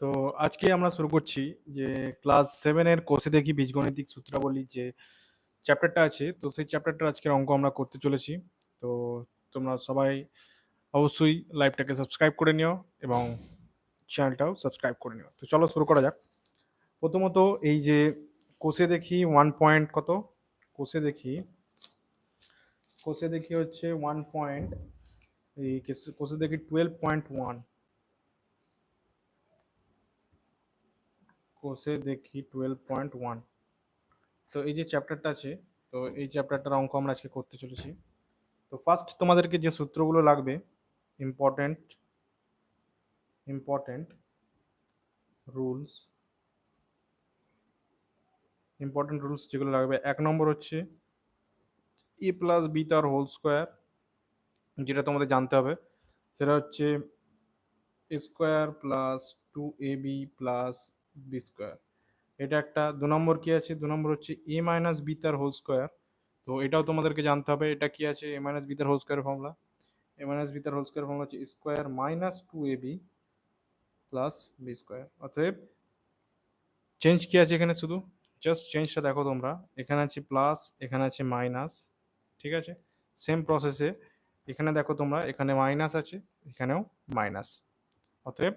তো আজকে আমরা শুরু করছি যে ক্লাস সেভেনের কোষে দেখি বীজগণিতিক সূত্রাবলী যে চ্যাপ্টারটা আছে। তো সেই চ্যাপ্টারটা আজকের অঙ্ক আমরা করতে চলেছি। তো তোমরা সবাই অবশ্যই লাইভটাকে সাবস্ক্রাইব করে নিও এবং চ্যানেলটাও সাবস্ক্রাইব করে নিও। তো চলো শুরু করা যাক। প্রথমত এই যে কোষে দেখি ওয়ান পয়েন্ট কত? কোষে দেখি কোষে দেখি হচ্ছে ওয়ান পয়েন্ট এই কোষে দেখি টুয়েলভ পয়েন্ট ওয়ান কোষে দেখি টুয়েলভ পয়েন্ট ওয়ান তো এই যে চ্যাপ্টারটা আছে, তো এই চ্যাপ্টারটার অঙ্ক আমরা আজকে করতে চলেছি। তো ফার্স্ট তোমাদেরকে যে সূত্রগুলো লাগবে important important rules important rules যেগুলো লাগবে, এক নম্বর হচ্ছে এ প্লাস বি তার হোল স্কোয়ার যেটা তোমাদের জানতে হবে। সেটা হচ্ছে square plus two A B plus B square এটা একটা দু নম্বর কি আছে? দু নম্বর হচ্ছে এ মাইনাস বি তার হোল স্কোয়ার তো এটাও তোমাদেরকে জানতে হবে, এটা কি আছে? এ মাইনাস বি তার whole square formula A minus B তার হোল স্কোয়ার ফর্মুলা হচ্ছে square minus two A B plus B square অতএব চেঞ্জ কি আছে এখানে শুধু? জাস্ট চেঞ্জটা দেখো তোমরা। এখানে আছে প্লাস এখানে আছে মাইনাস ঠিক আছে? সেম প্রসেসে এখানে দেখো তোমরা, এখানে মাইনাস আছে, এখানেও মাইনাস অতএব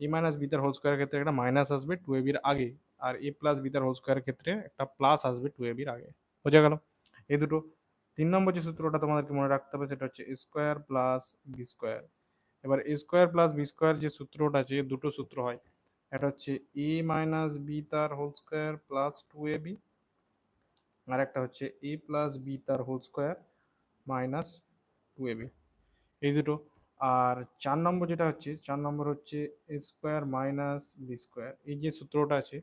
এ মাইনাস বিতার হোল স্কোয়ারের ক্ষেত্রে একটা মাইনাস আসবে টু এবির আগে, আর এ প্লাস বিতার হোল স্কোয়ারের ক্ষেত্রে একটা প্লাস আসবে টু এবির আগে। বোঝা গেল? এই দুটো। তিন নম্বর যে সূত্রটা তোমাদেরকে মনে রাখতে হবে সেটা হচ্ছে স্কোয়ার প্লাস বি স্কোয়ার এবার A square plus B square যে সূত্রটা আছে দুটো সূত্র হয়, এটা হচ্ছে এ মাইনাস বি তার whole square plus two A B আর একটা হচ্ছে এ প্লাস বি তার whole square minus two A B এই দুটো। আর চার নম্বর যেটা হচ্ছে, চার নম্বর হচ্ছে A square minus B square এই যে সূত্রটা আছে,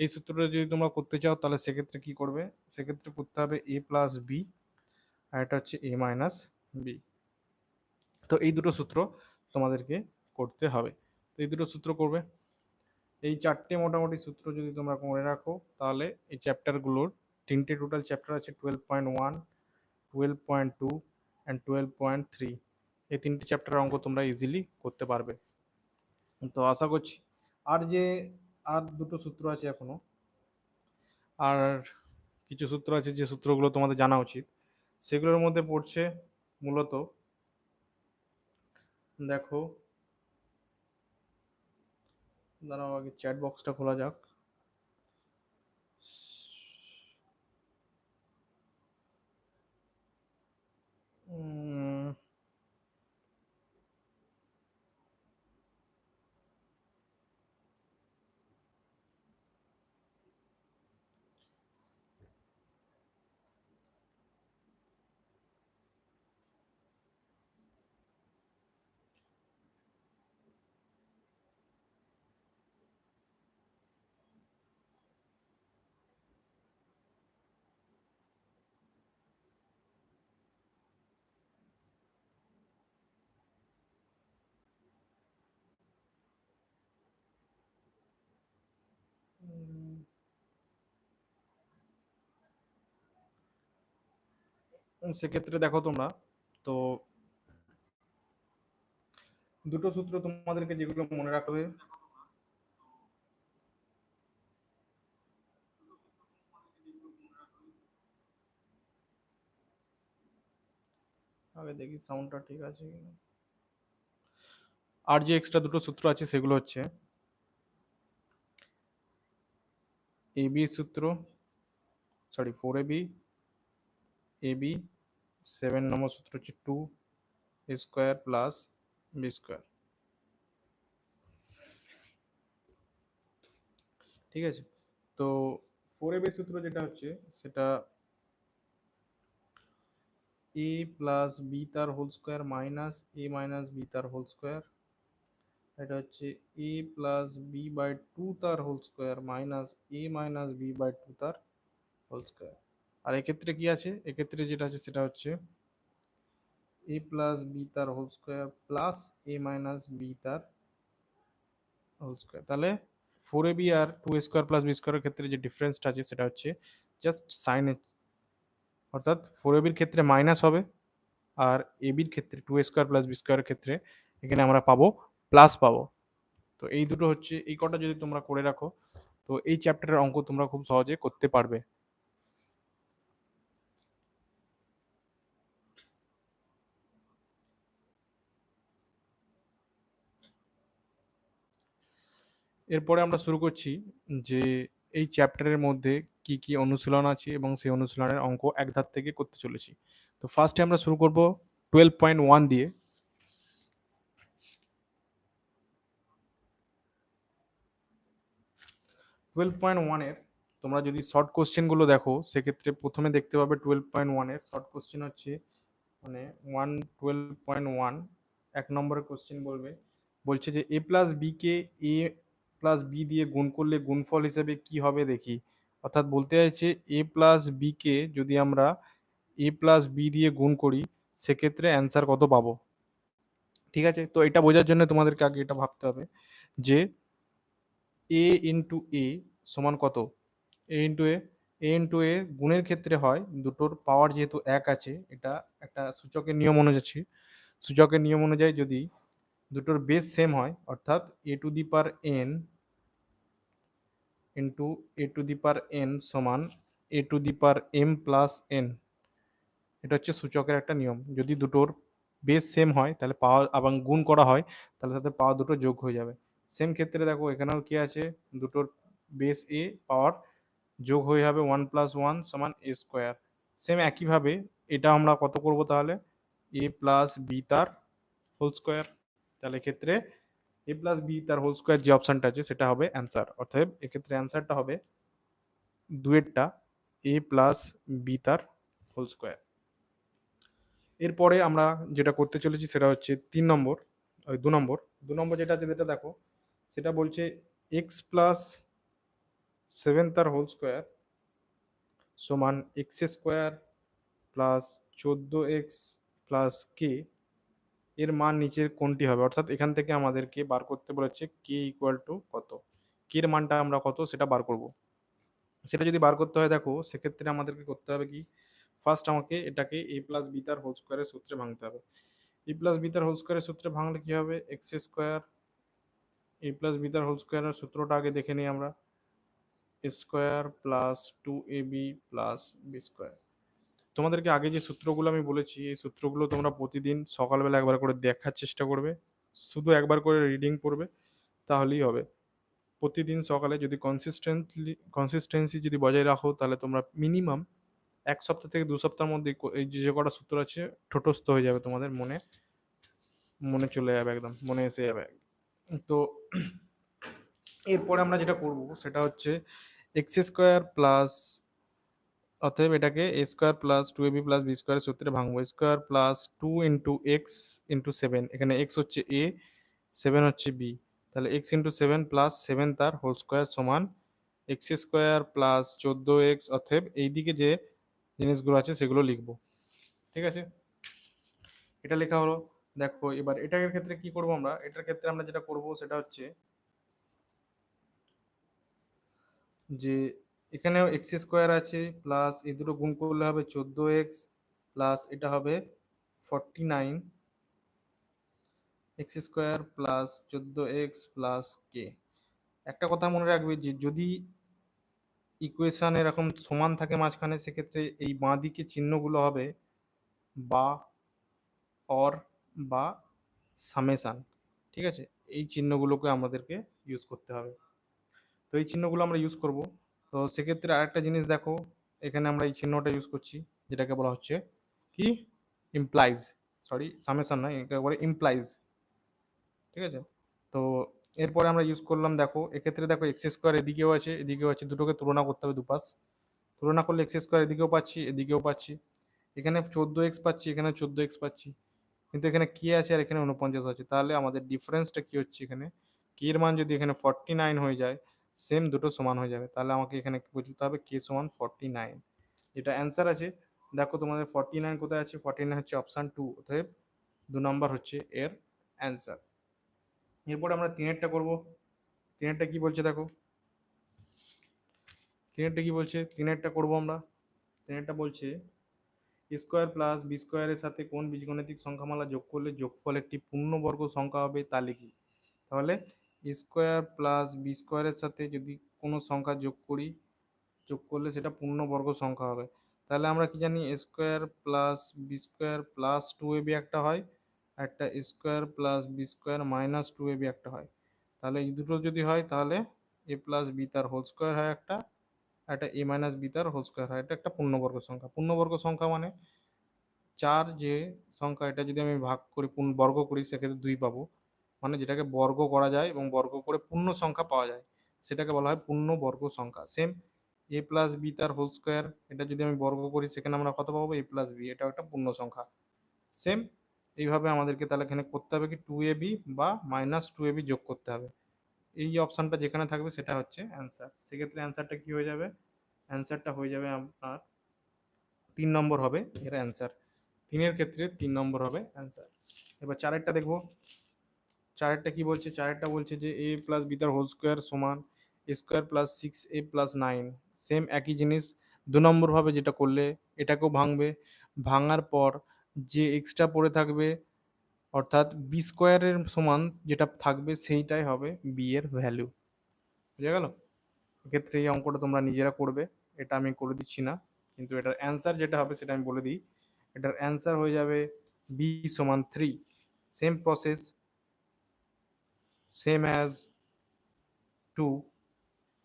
এই সূত্রটা যদি তোমরা করতে চাও, তাহলে সেক্ষেত্রে কি করবে? সেক্ষেত্রে করতে হবে এ প্লাস বি আর এটা হচ্ছে এ মাইনাস বি তো এই দুটো সূত্র তোমাদেরকে করতে হবে। তো এই দুটো সূত্র করবে। এই চারটে মোটামুটি সূত্র যদি তোমরা মনে রাখো, তাহলে এই চ্যাপ্টারগুলোর তিনটে টোটাল চ্যাপ্টার আছে twelve point one twelve point two and twelve point three এই তিনটে চ্যাপ্টার অঙ্ক তোমরা ইজিলি করতে পারবে। তো আশা করছি আর যে আর দুটো সূত্র আছে এখনও। আর কিছু সূত্র আছে যে সূত্রগুলো তোমাদের জানা উচিত। সেগুলোর মধ্যে পড়ছে মূলত দেখো দাঁড়াও আগে চ্যাট বক্সটা খোলা যাক। সেক্ষেত্রে দেখো তোমরা, তো দুটো সূত্র তোমাদেরকে যেগুলো মনে রাখবে। আগে দেখি সাউন্ডটা ঠিক আছে আর যে এক্সট্রা দুটো সূত্র আছে সেগুলো হচ্ছে এ বি সূত্র sorry four A B A B seven নম্বর সূত্র হচ্ছে two square plus B square ঠিক আছে তো ফোর এ বি সূত্র যেটা হচ্ছে সেটা এ প্লাস বি তার whole square minus A minus B তার হোল স্কোয়ার এটা হচ্ছে A plus B by two তার whole square minus A minus B by two তার হোল স্কোয়ার আর এক্ষেত্রে কি আছে? এক্ষেত্রে যেটা আছে সেটা হচ্ছে এ প্লাস বি তার whole square plus A minus B তার হোল স্কোয়ার তাহলে four A B R two A square plus B স্কোয়ারের ক্ষেত্রে যে ডিফারেন্সটা আছে সেটা হচ্ছে জাস্ট সাইনের অর্থাৎ ফোর এ বির ক্ষেত্রে মাইনাস হবে আর এ বির ক্ষেত্রে two A square plus B স্কোয়ারের ক্ষেত্রে এখানে আমরা পাবো প্লাস পাবো। তো এই দুটো হচ্ছে, এই কটা যদি তোমরা করে রাখো, তো এই চ্যাপ্টারের অঙ্ক তোমরা খুব সহজে করতে পারবে। এরপরে আমরা শুরু করছি যে এই চ্যাপ্টারের মধ্যে কি কি অনুশীলন আছে এবং সেই অনুশীলনের অঙ্ক এক ধার থেকে করতে চলেছি। তো ফার্স্টে আমরা শুরু করব টুয়েলভ পয়েন্ট ওয়ান দিয়ে। টুয়েলভ পয়েন্ট ওয়ানের তোমরা যদি শর্ট কোশ্চেনগুলো দেখো, সেক্ষেত্রে প্রথমে দেখতে পাবে টুয়েলভ পয়েন্ট ওয়ানের শর্ট কোশ্চেন হচ্ছে মানে ওয়ান টুয়েলভ পয়েন্ট ওয়ান এক নম্বরের কোশ্চেন বলবে। বলছে যে এ প্লাস বিকে এ প্লাস বি দিয়ে গুণ করলে গুণফল হিসেবে কি হবে দেখি। অর্থাৎ বলতে চাইছে এ প্লাস বিকে যদি আমরা এ প্লাস বি দিয়ে গুণ করি, সেক্ষেত্রে অ্যান্সার কত পাবো? ঠিক আছে? তো এটা বোঝার জন্য তোমাদেরকে আগে এটা ভাবতে হবে যে এ ইন্টু এ সমান কত? এ ইন্টু এ এ ইন্টু এ গুণের ক্ষেত্রে হয়, দুটোর পাওয়ার যেহেতু এক আছে, এটা একটা সূচকের নিয়ম অনুযায়ী সূচকের নিয়ম অনুযায়ী যদি দুটোর বেস সেম হয়, অর্থাৎ A to the power N into A to the power N সমান A to the power M plus N এটা হচ্ছে সূচকের একটা নিয়ম। যদি দুটোর বেস সেম হয়, তাহলে পাওয়ার এবং গুণ করা হয়, তাহলে তাদের পাওয়ার দুটো যোগ হয়ে যাবে। সেম ক্ষেত্রে দেখো, এখানেও কি আছে? দুটোর বেস এ পাওয়ার যোগ হয়ে যাবে ওয়ান প্লাস ওয়ান সমান এ স্কোয়ার সেম একইভাবে এটা আমরা কত করব তাহলে? এ প্লাস বি তার হোল স্কোয়ার তাহলে এক্ষেত্রে এ প্লাস বি তার হোল স্কোয়ার যে অপশানটা আছে, সেটা হবে অ্যান্সার অর্থাৎ এক্ষেত্রে অ্যান্সারটা হবে দুয়েরটা এ প্লাস বি তার হোল স্কোয়ার এরপরে আমরা যেটা করতে চলেছি সেটা হচ্ছে তিন নম্বর, ওই দু নম্বর। দু নম্বর যেটা আছে, যেটা দেখো, সেটা বলছে এক্স প্লাস সেভেন তার হোল স্কোয়ার সমান এক্স স্কোয়ার প্লাস চোদ্দ এক্স প্লাস কে এর মান নিচের কোনটি হবে? অর্থাৎ এখান থেকে আমাদেরকে বার করতে বলেছে কে ইকুয়াল টু কত? এর মানটা আমরা কত? সেটা বার করব। সেটা যদি বার করতে হয়, দেখো, সেক্ষেত্রে আমাদেরকে করতে হবে কি? ফার্স্ট আমাকে এটাকে এ প্লাস বি তার হোল স্কোয়ারের সূত্রে ভাঙতে হবে। এ প্লাস বি তার হোল স্কোয়ারের সূত্রে ভাঙলে কি হবে? X square A plus B তার হোল স্কোয়ারের সূত্রটা আগে দেখে নিই আমরা। Square plus two A B plus B square তোমাদেরকে আগে যে সূত্রগুলো আমি বলেছি, এই সূত্রগুলো তোমরা প্রতিদিন সকালবেলা একবার করে দেখার চেষ্টা করবে। শুধু একবার করে রিডিং করবে তাহলেই হবে। প্রতিদিন সকালে যদি কনসিস্টেন্টলি কনসিস্টেন্সি যদি বজায় রাখো, তাহলে তোমরা মিনিমাম এক সপ্তাহ থেকে দু সপ্তাহের মধ্যে এই যে যে কটা সূত্র আছে, ঠোঁটস্থ হয়ে যাবে তোমাদের মনে। মনে চলে যাবে একদম, মনে এসে যাবে। তো এরপরে আমরা যেটা করব, সেটা হচ্ছে এক্স স্কোয়ার প্লাস অতএব এটাকে A square plus two A B plus B স্কোয়ারের সূত্রে ভাঙবো। Square plus two into X into seven এখানে এক্স হচ্ছে এ সেভেন হচ্ছে বি তাহলে X into seven plus seven তার হোল স্কোয়ার সমান এক্স স্কোয়ার প্লাস চোদ্দ এক্স অতএব এইদিকে যে জিনিসগুলো আছে সেগুলো লিখব। ঠিক আছে? এটা লেখা হলো। দেখো, এবার এটার ক্ষেত্রে কি করব আমরা? এটার ক্ষেত্রে আমরা যেটা করব সেটা হচ্ছে যে এখানেও এক্স স্কোয়ার আছে প্লাস এই দুটো গুণ করলে হবে চোদ্দ এক্স প্লাস এটা হবে forty nine X square plus চোদ্দ এক্স প্লাস কে একটা কথা মনে রাখবে যে যদি ইকুয়েশন এরকম সমান থাকে মাঝখানে, সেক্ষেত্রে এই বাঁ দিকে চিহ্নগুলো হবে বা অর বা সামেশান ঠিক আছে? এই চিহ্নগুলোকে আমাদেরকে ইউজ করতে হবে। তো এই চিহ্নগুলো আমরা ইউজ করব। তো সেক্ষেত্রে আরেকটা জিনিস দেখো, এখানে আমরা এই চিহ্নটা ইউজ করছি, যেটাকে বলা হচ্ছে কি? ইমপ্লাইজ সরি সামেশান নয় এটাকে বলে ইমপ্লাইজ ঠিক আছে? তো এরপরে আমরা ইউজ করলাম, দেখো, এক্ষেত্রে দেখো এক্স স্কোয়ার এদিকেও আছে এদিকেও আছে, দুটোকে তুলনা করতে হবে দুপাশ। তুলনা করলে এক্স স্কোয়ার এদিকেও পাচ্ছি এদিকেও পাচ্ছি। এখানে চোদ্দ এক্স পাচ্ছি এখানে চোদ্দ এক্স পাচ্ছি। কিন্তু এখানে কে আছে আর এখানে উনপঞ্চাশ আছে। তাহলে আমাদের ডিফারেন্সটা কি হচ্ছে এখানে? কে এর মান যদি এখানে ফর্টি নাইন হয়ে যায় সেম দুটো সমান হয়ে যাবে। তাহলে আমাকে এখানে বুঝতে হবে? কে সমান ফর্টি নাইন যেটা অ্যান্সার আছে, দেখো তোমাদের ফর্টি নাইন কোথায় আছে? ফর্টি নাইন হচ্ছে অপশান টু অতএব দু নম্বর হচ্ছে এর অ্যান্সার এরপরে আমরা তিনেরটা করব। তিনেরটা কি বলছে দেখো? তিনেরটা কি বলছে? তিনেরটা করব আমরা। তিনেরটা বলছে স্কোয়ার প্লাস বি স্কোয়ারের সাথে কোন বীজগণিতিক সংখ্যামালা যোগ করলে যোগফল একটি পূর্ণবর্গ সংখ্যা হবে তা লিখি। তাহলে স্কোয়ার প্লাস বি স্কোয়ারের সাথে যদি কোনো সংখ্যা যোগ করি, যোগ করলে সেটা পূর্ণবর্গ সংখ্যা হবে। তাহলে আমরা কি জানি, square plus B square plus two A B একটা হয়, একটা square plus B square minus two A B একটা হয়। তাহলে এই দুটো যদি হয়, তাহলে এ প্লাস বি তার হোল স্কোয়ার হয় একটা একটা এ মাইনাস বি তার হোল স্কোয়ার হয়, এটা একটা পূর্ণবর্গ সংখ্যা। পূর্ণবর্গ সংখ্যা মানে চার যে সংখ্যা, এটা যদি আমি ভাগ করি পূর্ণ, বর্গ করি, সেক্ষেত্রে দুই পাবো। মানে যেটাকে বর্গ করা যায় এবং বর্গ করে পূর্ণ সংখ্যা পাওয়া যায়, সেটাকে বলা হয় পূর্ণ বর্গ সংখ্যা। সেম এ প্লাস বি তার হোল স্কোয়ার এটা যদি আমি বর্গ করি সেখানে আমরা কত পাবো? এ প্লাস বি এটা একটা পূর্ণ সংখ্যা। সেম এইভাবে আমাদেরকে তাহলে এখানে করতে হবে কি? টু এ বি বা মাইনাস টু এ বি যোগ করতে হবে। এই অপশানটা যেখানে থাকবে সেটা হচ্ছে অ্যান্সার সেক্ষেত্রে অ্যান্সারটা কি হয়ে যাবে? অ্যান্সারটা হয়ে যাবে আপনার তিন নম্বর হবে, এর অ্যান্সার তিনের ক্ষেত্রে তিন নম্বর হবে অ্যান্সার এবার চারেরটা দেখব। চারেরটা কি বলছে? চারেরটা বলছে যে এ প্লাস বি তার হোল স্কোয়ার সমান square plus six A plus nine same একই জিনিস, দু নম্বরভাবে যেটা করলে এটাকেও ভাঙবে। ভাঙার পর যে এক্সট্রা পড়ে থাকবে, অর্থাৎ বি স্কোয়ারের সমান যেটা থাকবে সেইটাই হবে বি এর ভ্যালু বুঝে গেল? এক্ষেত্রে এই অঙ্কটা তোমরা নিজেরা করবে। এটা আমি করে দিচ্ছি না, কিন্তু এটার অ্যান্সার যেটা হবে সেটা আমি বলে দিই। এটার অ্যান্সার হয়ে যাবে বি সমান three same process same as 2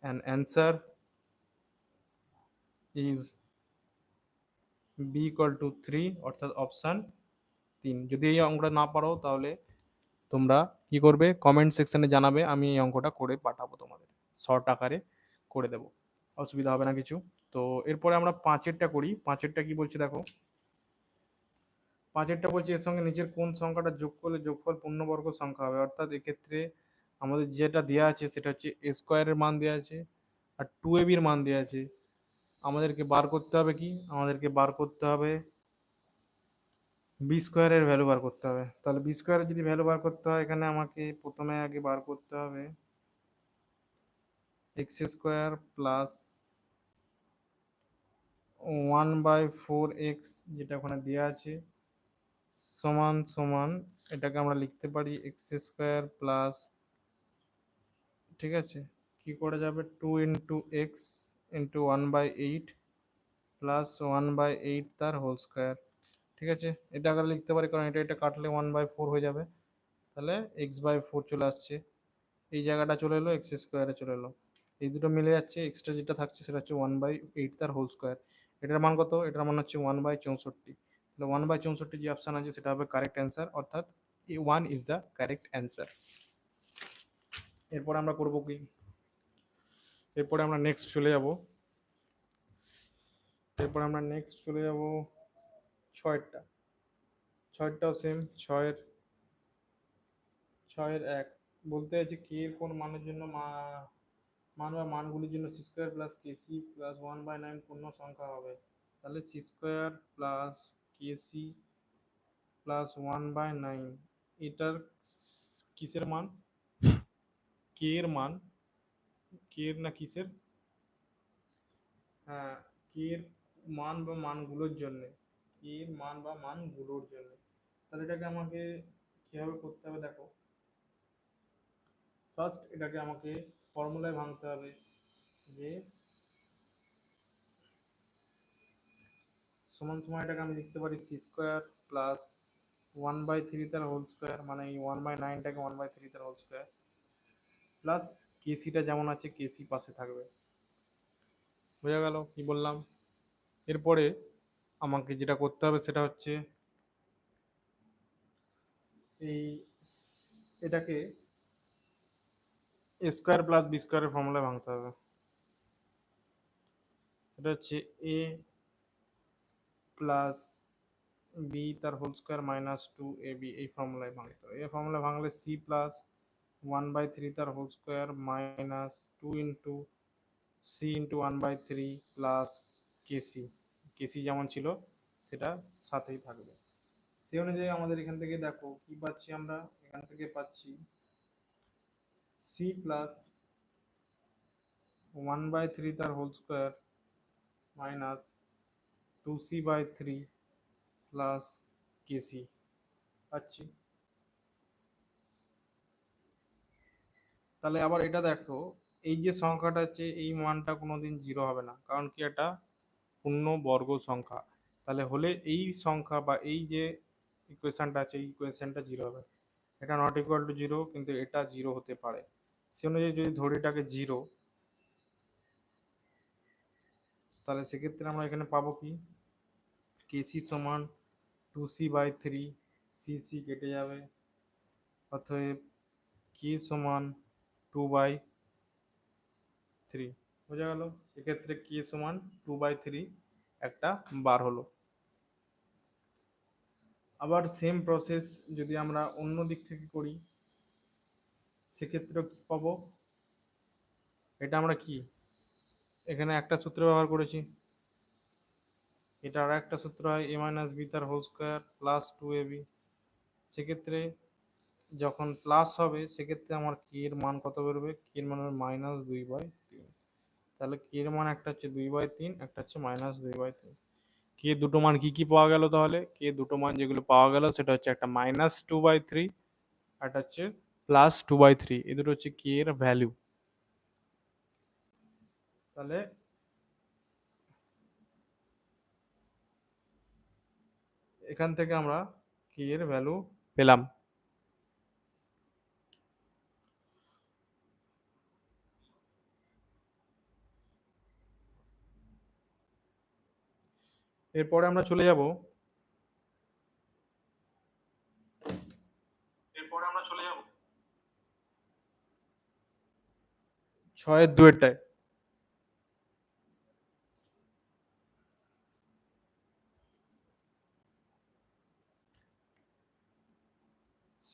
and answer is b equal to 3 অর্থাৎ অপশান তিন। যদি এই অঙ্কটা না পারো, তাহলে তোমরা কি করবে? কমেন্ট সেকশনে জানাবে, আমি এই অঙ্কটা করে পাঠাবো তোমাদের। শর্ট আকারে করে দেব। অসুবিধা হবে না কিছু। তো এরপরে আমরা পাঁচেরটা করি। পাঁচেরটা কি বলছে দেখো? পাঁচেরটা বলছে, এর সঙ্গে নিচের কোন সংখ্যাটা যোগ করলে যোগফল পূর্ণবর্গ সংখ্যা হবে। অর্থাৎ এক্ষেত্রে আমাদের যেটা দেওয়া আছে, সেটা হচ্ছে এ স্কোয়ারের মান দেওয়া আছে আর টু এ বির মান দেওয়া আছে। আমাদেরকে বার করতে হবে কি? আমাদেরকে বার করতে হবে বি স্কোয়ারের ভ্যালু বার করতে হবে। তাহলে বি স্কোয়ারের যদি ভ্যালু বার করতে হয়, এখানে আমাকে প্রথমে আগে বার করতে হবে X square plus one by four X যেটা ওখানে দেওয়া আছে। সমান সমান এটাকে আমরা লিখতে পারি এক্স স্কোয়ার প্লাস ঠিক আছে? কি করে যাবে? Two into X into one by eight plus one by eight তার হোল স্কোয়ার ঠিক আছে? এটা আগে লিখতে পারি কারণ এটা এটা কাটলে ওয়ান বাই ফোর হয়ে যাবে। তাহলে এক্স বাই ফোর চলে আসছে। এই জায়গাটা চলে এলো এক্স স্কোয়ারে চলে এলো। এই দুটো মিলে যাচ্ছে এক্সট্রা যেটা থাকছে সেটা হচ্ছে ওয়ান বাই এইট তার হোল স্কোয়ার এটার মান কত? এটার মান হচ্ছে ওয়ান বাই চৌষট্টি। তাহলে ওয়ান বাই চৌষট্টি যে অপশান আছে, সেটা হবে কারেক্ট অ্যান্সার অর্থাৎ one is the correct answer এরপরে আমরা করব কি? এরপরে আমরা নেক্সট চলে যাব। এরপরে আমরা নেক্সট চলে যাব ছয়েরটা ছয়েরটাও সেম ছয়ের ছয়ের এক। বলতে আছে কে এর কোন মানের জন্য মান বা মানগুলির জন্য C square plus K C plus one by nine পূর্ণ সংখ্যা হবে। তাহলে C square plus K C plus one by nine এটার কিসের মান? কে এর মান? কে এর না কিসের? হ্যাঁ কে এর মান বা মানগুলোর জন্য। কে এর মান বা মানগুলোর জন্য। তাহলে এটাকে আমাকে কীভাবে করতে হবে দেখো। ফার্স্ট এটাকে আমাকে ফর্মুলায় ভাঙতে হবে যে সমান সমান এটাকে আমি লিখতে পারি C square plus one by three তার হোল স্কোয়ার মানে এই ওয়ান বাই নাইনটাকে ওয়ান বাই থ্রি তার হোল স্কোয়ার প্লাস কেসিটা যেমন আছে কেসি পাশে থাকবে। বোঝা গেল কি বললাম? এরপরে আমাকে যেটা করতে হবে সেটা হচ্ছে এই এটাকে স্কোয়ার প্লাস বি স্কোয়ারের ফর্মুলায় ভাঙতে হবে। এটা হচ্ছে এ প্লাস বি তার whole square minus two A B এই ফর্মুলায় ভাঙতে হবে এই ফর্মুলা ভাঙলে C plus one by three তার whole square minus two into C into one by three plus K C K C যেমন ছিল, সেটা সাথেই থাকবে। সেই অনুযায়ী আমাদের এখান থেকে দেখো কি পাচ্ছি আমরা? এখান থেকে পাচ্ছি C plus one by three তার whole square minus two C by three plus K C পাচ্ছি তাহলে আবার এটা দেখো এই যে সংখ্যাটা আছে এই মানটা কোনোদিন জিরো হবে না কারণ কি এটা পূর্ণ বর্গ সংখ্যা তাহলে হলে এই সংখ্যা বা এই যে ইকুয়েশনটা আছে এই ইকুয়েশনটা জিরো হবে এটা নট ইকুয়াল টু জিরো কিন্তু এটা জিরো হতে পারে সে অনুযায়ী যদি ধরি এটাকে জিরো তাহলে সেক্ষেত্রে আমরা এখানে পাবো কি কেসি সমান two C by three C C কেটে যাবে। অতএব কে সমান টু বাই থ্রি বোঝা গেল? এক্ষেত্রে কে সমান টু বাই থ্রি একটা বার হলো। আবার সেম প্রসেস যদি আমরা অন্য দিক থেকে করি সেক্ষেত্রে কি পাবো? এটা আমরা কি? এখানে একটা সূত্র ব্যবহার করেছি। এটা আর একটা সূত্র হয় এ মাইনাস বি তার whole square plus two A B সেক্ষেত্রে যখন প্লাস হবে, সেক্ষেত্রে আমার কে এর মান কত বেরোবে? কে এর মান হবে মাইনাস দুই বাই তিন। তাহলে কে এর মান একটা হচ্ছে দুই বাই তিন, একটা হচ্ছে মাইনাস দুই বাই তিন। কে দুটো মান কি কি পাওয়া গেল তাহলে? কে দুটো মান যেগুলো পাওয়া গেল, সেটা হচ্ছে একটা মাইনাস টু বাই থ্রি একটা হচ্ছে প্লাস টু বাই থ্রি এ দুটো হচ্ছে কে এর ভ্যালু তাহলে এখান থেকে আমরা কি এর ভ্যালু পেলাম। এরপরে আমরা চলে যাব। এরপরে আমরা চলে যাব। ছয়ের দুয়েরটায়।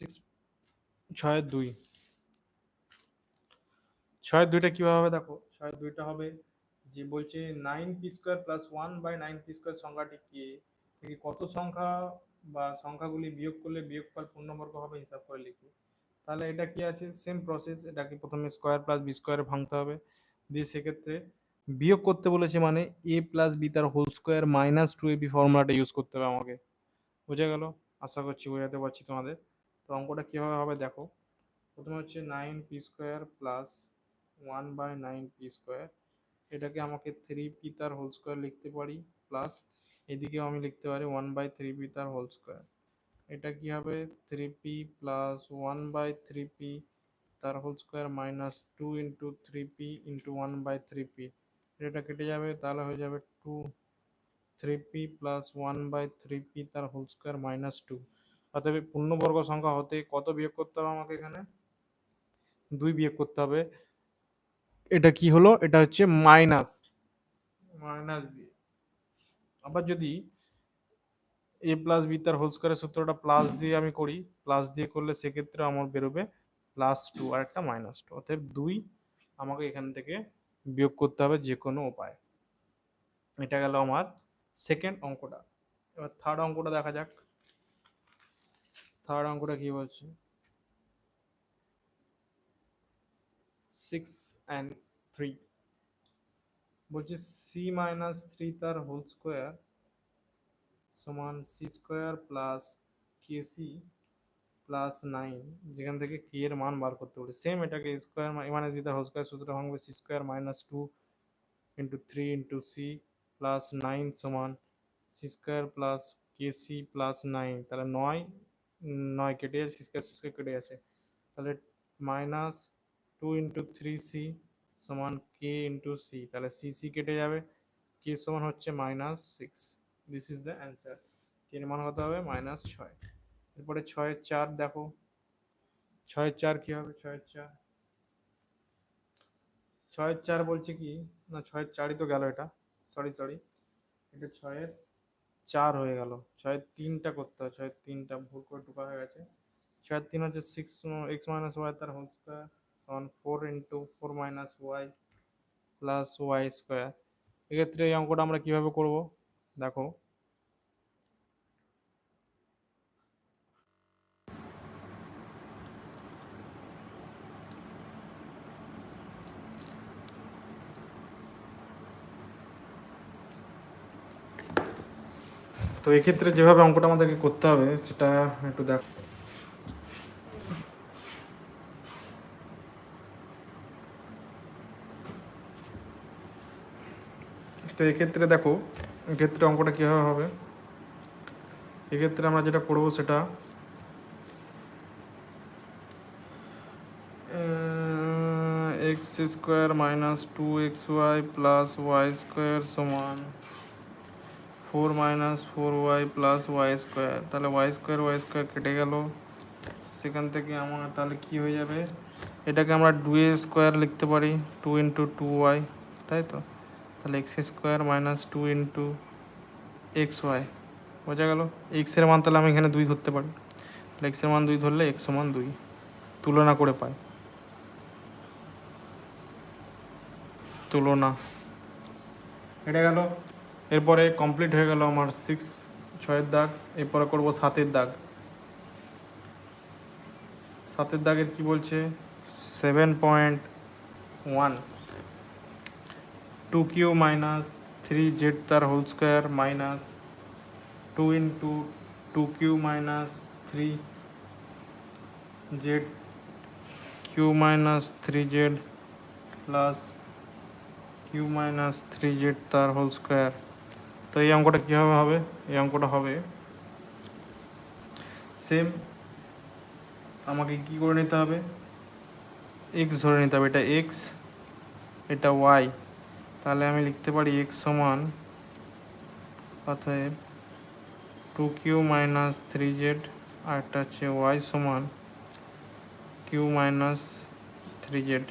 সিক্স ছয়ের দুই। ছয়ের দুইটা কীভাবে হবে দেখো? ছয়ের দুইটা হবে যে বলছে nine P square plus one by nine P square সংখ্যাটি কি? কত সংখ্যা বা সংখ্যাগুলি বিয়োগ করলে বিয়োগফল পূর্ণবর্গ হবে হিসাব করে লিখি। তাহলে এটা কি আছে? সেম প্রসেস এটাকে প্রথমে স্কোয়ার প্লাস বি স্কোয়ারে ভাঙতে হবে। দিয়ে সেক্ষেত্রে বিয়োগ করতে বলেছে মানে এ প্লাস বি তার whole square minus two A B ফর্মুলাটা ইউজ করতে হবে আমাকে। বোঝা গেল? আশা করছি বোঝাতে পারছি তোমাদের। তো অঙ্কটা কীভাবে হবে দেখো। প্রথমে হচ্ছে nine P square plus one by nine P square এটাকে আমাকে থ্রি পি তার হোল স্কোয়ার লিখতে পারি প্লাস এদিকেও আমি লিখতে পারি ওয়ান বাই থ্রি পি তার হোল স্কোয়ার এটা কি হবে? Three P plus one by three P তার whole square minus two into three P into one by three P এটা কেটে যাবে, তাহলে হয়ে যাবে two three P plus one by three P তার হোল স্কোয়ার মাইনাস টু অতএব পূর্ণবর্গ সংখ্যা হতে কত বিয়োগ করতে হবে আমাকে এখানে? দুই বিয়োগ করতে হবে। এটা কি হলো? এটা হচ্ছে মাইনাস মাইনাস বি। আবার যদি এ প্লাস বি তার হোল স্কোয়ারের সূত্রটা প্লাস দিয়ে আমি করি, প্লাস দিয়ে করলে সেক্ষেত্রে আমার বেরোবে প্লাস টু আর একটা মাইনাস টু। অতএব দুই আমাকে এখান থেকে বিয়োগ করতে হবে যে কোনো উপায়। এটা গেল আমার সেকেন্ড অঙ্কটা। এবার থার্ড অঙ্কটা দেখা যাক। থার্ড অঙ্কটা কি বলছে? সিক্স অ্যান্ড থ্রি বলছে সি মাইনাস থ্রি তার হোল স্কোয়ার সমান C square plus K C plus nine যেখান থেকে কে এর মান বার করতে বলে। সেম এটাকে স্কোয়ার বি তার হোল স্কোয়ার সূত্র ভাঙবে C square minus two into three into C plus nine সমান C square plus K C plus nine তাহলে নয় নয় কেটে যাচ্ছে সি স্কোয়ার সি স্কোয়ার কেটে যাচ্ছে। তাহলে minus two into three C সমান কে ইন্টু সি তাহলে সি সি কেটে যাবে। কে সমান হচ্ছে minus six this is the answer এর মান কত হবে? মাইনাস ছয়। এরপরে ছয়ের চার দেখো। ছয়ের চার কী হবে? ছয়ের চার। ছয়ের চার বলছে কি? না, ছয়ের চারই তো গেল এটা। সরি সরি এটা ছয়ের চার হয়ে গেল। ছয় তিনটা করতে হয় ছয় তিনটা ভুল করে ঢুকা হয়ে গেছে। ছয় তিন হচ্ছে সিক্স এক্স মাইনাস ওয়াই তার হোল স্কোয়ার সমান four into four minus y plus y square এক্ষেত্রে এই অঙ্কটা আমরা কীভাবে করব? দেখো তো এক্ষেত্রে যেভাবে অঙ্কটা আমাদেরকে করতে হবে, সেটা একটু দেখ। তো এক্ষেত্রে দেখো, এক্ষেত্রে অঙ্কটা কীভাবে হবে? এক্ষেত্রে আমরা যেটা করব সেটা x square minus two x y plus y square সমান four minus four y plus y square তাহলে ওয়াই স্কোয়ার ওয়াই স্কোয়ার কেটে গেল। সেখান থেকে আমার তাহলে কি হয়ে যাবে? এটাকে আমরা টু স্কোয়ার লিখতে পারি টু ইন্টু টু ওয়াই তাই তো? তাহলে x square minus two into x y বোঝা গেল? এক্সের মান তাহলে আমি এখানে দুই ধরতে পারি। তাহলে এক্সের মান দুই ধরলে এক্স সমান দুই। তুলনা করে পাই। তুলনা। এটা গেল? এরপরে কমপ্লিট হয়ে গেল আমার সিক্স ছয়ের দাগ, এরপরে করব সাতের দাগ। সাতের দাগের কি বলছে? Seven point one two q minus three z তার whole square minus two into two q minus three z q minus three z plus q minus three z তার হোল স্কোয়ার তো এই অঙ্কটা কীভাবে হবে? এই অঙ্কটা হবে সেম আমাকে কি করে নিতে হবে? এক্স ধরে নিতে হবে, এটা এক্স এটা ওয়াই তাহলে আমি লিখতে পারি এক্স সমান অতএব two q minus three z আর একটা হচ্ছে ওয়াই সমান কিউ মাইনাস থ্রি জেড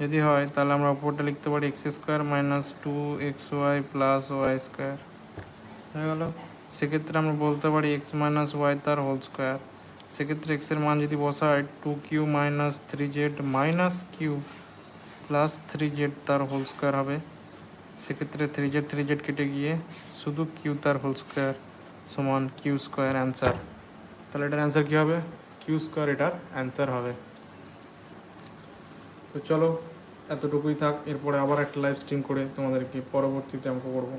যদি হয়, তাহলে আমরা উপরটা লিখতে পারি x square minus two x y plus y square হয়ে গেল? সেক্ষেত্রে আমরা বলতে পারি এক্স মাইনাস ওয়াই তার হোল স্কোয়ার সেক্ষেত্রে এক্সের মান যদি বসায় two q minus three z minus q plus three z তার হোল স্কোয়ার হবে। সেক্ষেত্রে থ্রি জেড থ্রি জেড কেটে গিয়ে শুধু কিউ তার হোল স্কোয়ার সমান কিউ স্কোয়ার অ্যান্সার তাহলে এটার অ্যান্সার কী হবে? কিউ স্কোয়ার এটার অ্যান্সার হবে। তো চলো এতটুকুই থাক। এরপরে আবার একটা লাইভ স্ট্রিম করে তোমাদেরকে পরবর্তীতে অঙ্ক করব।